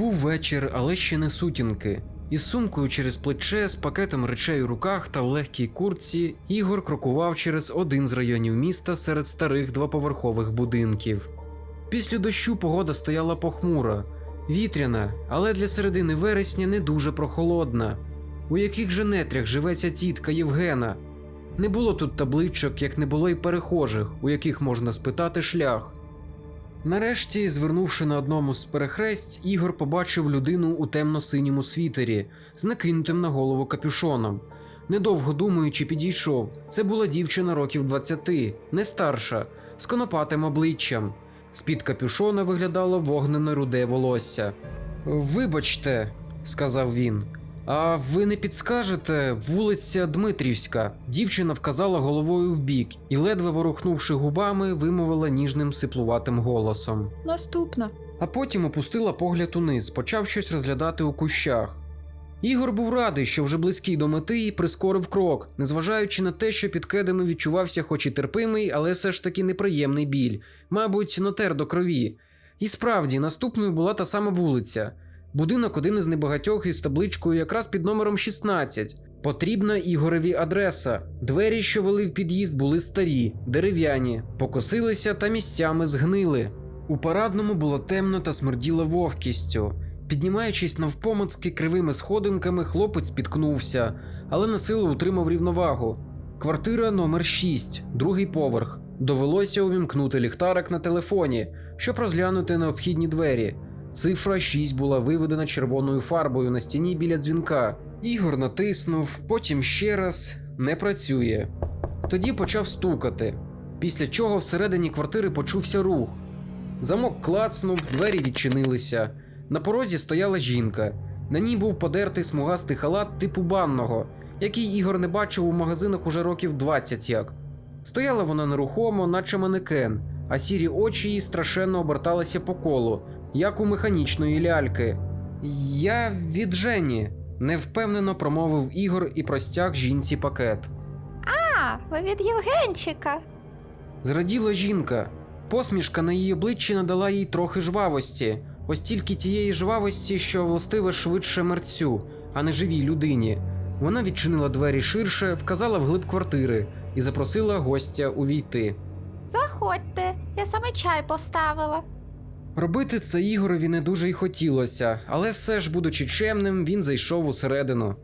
Був вечір, але ще не сутінки. Із сумкою через плече, з пакетом речей у руках та в легкій куртці, Ігор крокував через один з районів міста серед старих двоповерхових будинків. Після дощу погода стояла похмура, вітряна, але для середини вересня не дуже прохолодна. У яких же нетрях живе ця тітка Євгена? Не було тут табличок, як не було й перехожих, у яких можна спитати шлях. Нарешті, звернувши на одному з перехресть, Ігор побачив людину у темно-синьому світері з накинутим на голову капюшоном. Недовго думаючи, підійшов. Це була дівчина років 20, не старша, з конопатим обличчям. З-під капюшона виглядало вогнене руде волосся. Вибачте, сказав він. А ви не підскажете вулиця Дмитрівська? Дівчина вказала головою вбік і, ледве ворухнувши губами, вимовила ніжним сиплуватим голосом. Наступна. А потім опустила погляд униз, почав щось розглядати у кущах. Ігор був радий, що вже близький до мети і прискорив крок, незважаючи на те, що під кедами відчувався хоч і терпимий, але все ж таки неприємний біль, мабуть, нотер до крові. І справді, наступною була та сама вулиця. Будинок один із небагатьох із табличкою якраз під номером 16. Потрібна Ігореві адреса. Двері, що вели в під'їзд, були старі, дерев'яні, покосилися та місцями згнили. У парадному було темно та смерділо вогкістю. Піднімаючись навпомацки кривими сходинками, хлопець спіткнувся, але насилу утримав рівновагу. Квартира номер 6, другий поверх. Довелося увімкнути ліхтарик на телефоні, щоб розглянути необхідні двері. Цифра 6 була виведена червоною фарбою на стіні біля дзвінка. Ігор натиснув, потім ще раз не працює. Тоді почав стукати, після чого всередині квартири почувся рух. Замок клацнув, двері відчинилися. На порозі стояла жінка. На ній був подертий смугастий халат типу банного, який Ігор не бачив у магазинах уже років 20 як. Стояла вона нерухомо, наче манекен, а сірі очі її страшенно оберталися по колу, як у механічної ляльки. Я від Жені, невпевнено промовив Ігор і простяг жінці пакет. А, ви від Євгенчика. Зраділа жінка. Посмішка на її обличчі надала їй трохи жвавості, ось тільки тієї жвавості, що властиве швидше мерцю, а не живій людині. Вона відчинила двері ширше, вказала вглиб квартири і запросила гостя увійти. Заходьте, я саме чай поставила. Робити це Ігорові не дуже й хотілося, але все ж, будучи чемним, він зайшов усередину.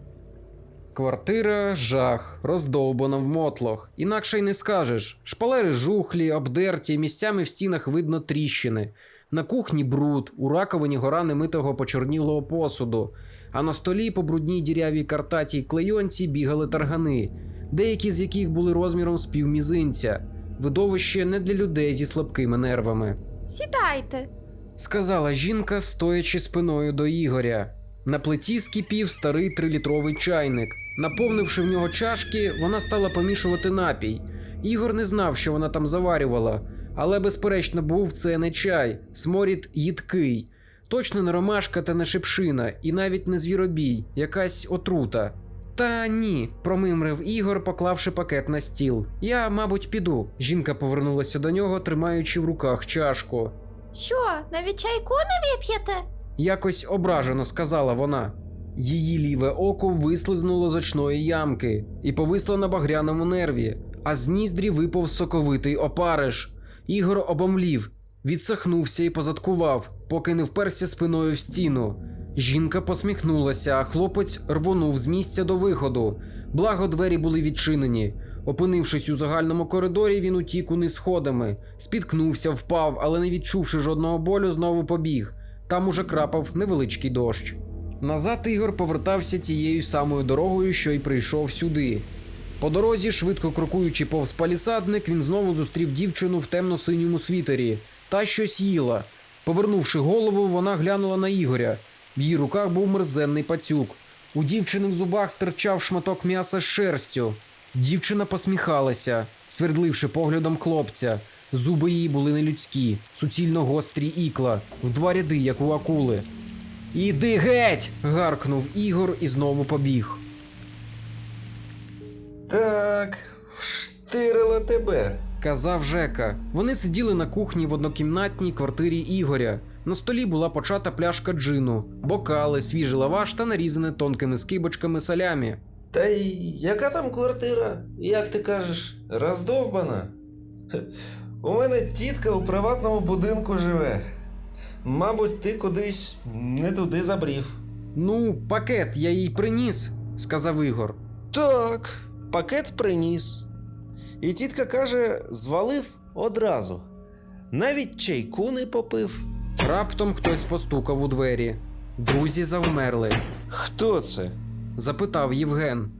Квартира жах, роздовбана в мотлох, інакше й не скажеш. Шпалери жухлі, обдерті, місцями в стінах видно тріщини. На кухні бруд, у раковині гора немитого почорнілого посуду, а на столі по брудній дірявій картатій клейонці бігали таргани, деякі з яких були розміром з півмізинця. Видовище не для людей зі слабкими нервами Сідайте. сказала жінка, стоячи спиною до Ігоря. На плиті скипів старий трилітровий чайник. Наповнивши в нього чашки, вона стала помішувати напій. Ігор не знав, що вона там заварювала, але безперечно був це не чай, сморід їдкий. Точно не ромашка та не шипшина, і навіть не звіробій, якась отрута. Та ні, промимрив Ігор, поклавши пакет на стіл. Я, мабуть, піду. Жінка повернулася до нього, тримаючи в руках чашку. Що, навіть чайку не вип'єте? Якось ображено сказала вона. Її ліве око вислизнуло з очної ямки і повисло на багряному нерві, а з ніздрі випав соковитий опариш. Ігор обомлів, відсахнувся і позадкував, поки не вперся спиною в стіну. Жінка посміхнулася, а хлопець рвонув з місця до виходу. Благо двері були відчинені. Опинившись у загальному коридорі, він утік униз сходами, спіткнувся, впав, але не відчувши жодного болю, знову побіг. Там уже крапав невеличкий дощ. Назад Ігор повертався тією самою дорогою, що й прийшов сюди. По дорозі, швидко крокуючи повз палісадник, він знову зустрів дівчину в темно-синьому світері та щось їла. Повернувши голову, вона глянула на Ігоря. В її руках був мерзенний пацюк. У дівчини в зубах стирчав шматок м'яса з шерстю. Дівчина посміхалася, свердливши поглядом хлопця. Зуби її були нелюдські, суцільно гострі ікла, в два ряди, як у акули. Іди геть! гаркнув Ігор і знову побіг. Так, вштирила тебе. Казав Жека. Вони сиділи на кухні в однокімнатній квартирі Ігоря. На столі була почата пляшка джину, бокали, свіжий лаваш та нарізане тонкими скибочками салямі. Та й яка там квартира? Як ти кажеш, роздовбана? У мене тітка у приватному будинку живе. Мабуть, ти кудись не туди забрів. Ну, пакет я їй приніс, сказав Ігор. Так, пакет приніс. І тітка каже, звалив одразу. Навіть чайку не попив. Раптом хтось постукав у двері. Друзі завмерли. Хто це? запитав Євген.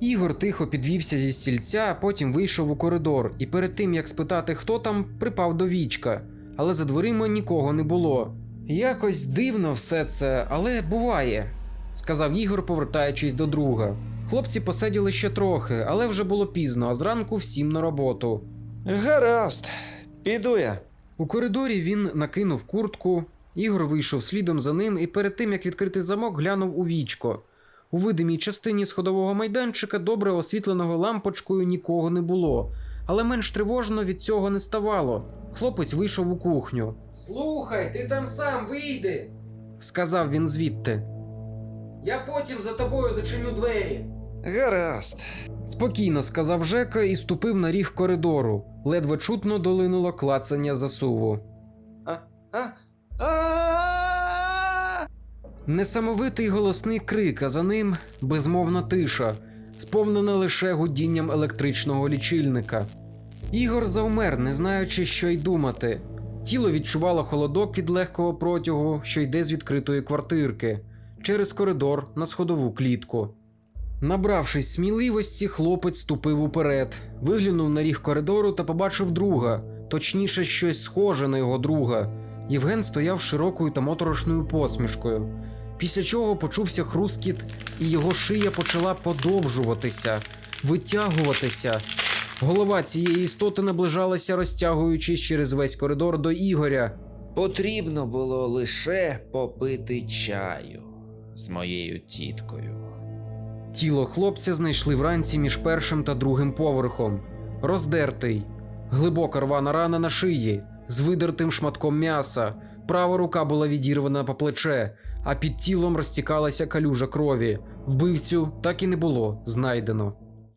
Ігор тихо підвівся зі стільця, потім вийшов у коридор і перед тим як спитати, хто там, припав до вічка, але за дверима нікого не було. Якось дивно все це, але буває, сказав Ігор, повертаючись до друга. Хлопці посиділи ще трохи, але вже було пізно, а зранку всім на роботу. Гаразд, піду я. У коридорі він накинув куртку. Ігор вийшов слідом за ним і перед тим як відкрити замок, глянув у вічко. У видимій частині сходового майданчика, добре освітленого лампочкою, нікого не було, але менш тривожно від цього не ставало. Хлопець вийшов у кухню. Слухай, ти там сам вийди, сказав він звідти. Я потім за тобою зачиню двері. Гаразд. Спокійно сказав Жека і ступив на ріг коридору. Ледве чутно долинуло клацання засуву. Несамовитий голосний крик, а за ним безмовна тиша, сповнена лише гудінням електричного лічильника. Ігор завмер, не знаючи, що й думати. Тіло відчувало холодок від легкого протягу, що йде з відкритої квартирки, через коридор на сходову клітку. Набравшись сміливості, хлопець ступив уперед, виглянув на ріг коридору та побачив друга, точніше, щось схоже на його друга. Євген стояв широкою та моторошною посмішкою. Після чого почувся хрускіт, і його шия почала подовжуватися, витягуватися. Голова цієї істоти наближалася, розтягуючись через весь коридор до Ігоря. Потрібно було лише попити чаю з моєю тіткою. Тіло хлопця знайшли вранці між першим та другим поверхом. Роздертий, глибока рвана рана на шиї, з видертим шматком м'яса. Права рука була відірвана по плече, а під тілом розтікалася калюжа крові. Вбивцю так і не було знайдено.